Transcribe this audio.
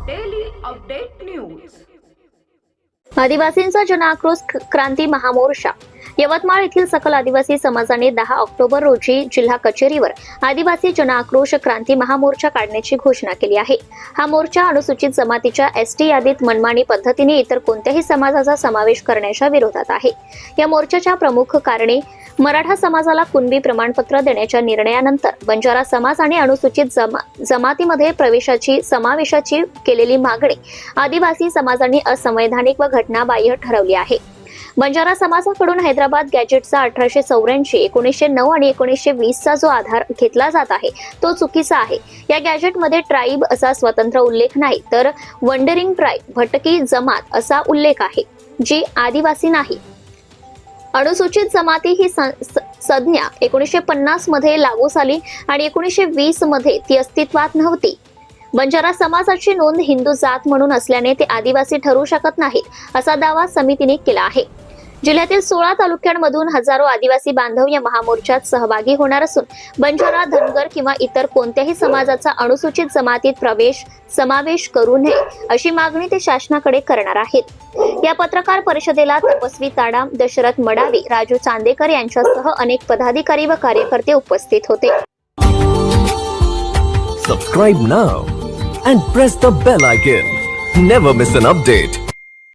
Update news आदिवासींचा जनआक्रोश क्रांती महामोर्चा. यवतमाळ येथील सकल आदिवासी समाजाने दहा ऑक्टोबर रोजी जिल्हा कचेरीवर आदिवासी जनआक्रोश क्रांती महामोर्चा काढण्याची घोषणा केली आहे. हा मोर्चा अनुसूचित जमातीच्या एस टी यादीत मनमानी पद्धतीने इतर कोणत्याही समाजाचा समावेश करण्याच्या विरोधात आहे. या मोर्चाच्या प्रमुख कारणे मराठा समाजाला कुणबी प्रमाणपत्र देण्याच्या निर्णयानंतर बंजारा समाज आणि अनुसूचित जमा जमातीमध्ये प्रवेशाची समावेशाची केलेली मागणी आदिवासी समाजांनी असंवैधानिक व घटनाबाह्य ठरवली आहे. बंजारा समाजाकडून हैदराबाद गॅजेटचा अठराशे चौऱ्याऐंशी एकोणीसशे नऊ आणि एकोणीसशे वीसचा जो आधार घेतला जात आहे तो चुकीचा आहे. या गॅजेटमध्ये ट्राईब असा स्वतंत्र उल्लेख नाही तर वंडरिंग ट्राईब भटकी जमात असा उल्लेख आहे जी आदिवासी नाही. अनुसूचित जमाती ही सं- स- संज्ञा एकोणीसशे पन्नासमध्ये लागू झाली आणि एकोणीसशे वीसमध्ये ती अस्तित्वात नव्हती. बंजारा समाजाची नोंद हिंदू जात म्हणून असल्याने ते आदिवासी ठरू शकत नाहीत असा दावा समितीने केला आहे. जिल्ह्यातील सोळा तालुक्यांमधून हजारो आदिवासी बांधव या महामोर्चात सहभागी होणार असून बंजारा धनगर किंवा इतर कोणत्याही समाजाचा अनुसूचित जमातीत प्रवेश समावेश करू नये अशी मागणी ते शासनाकडे करणार आहेत. या पत्रकार परिषदेला तपस्वी ताडाम दशरथ मडावी राजू चांदेकर यांच्यासह अनेक पदाधिकारी व कार्यकर्ते उपस्थित होते. Subscribe now and press the bell icon never miss an update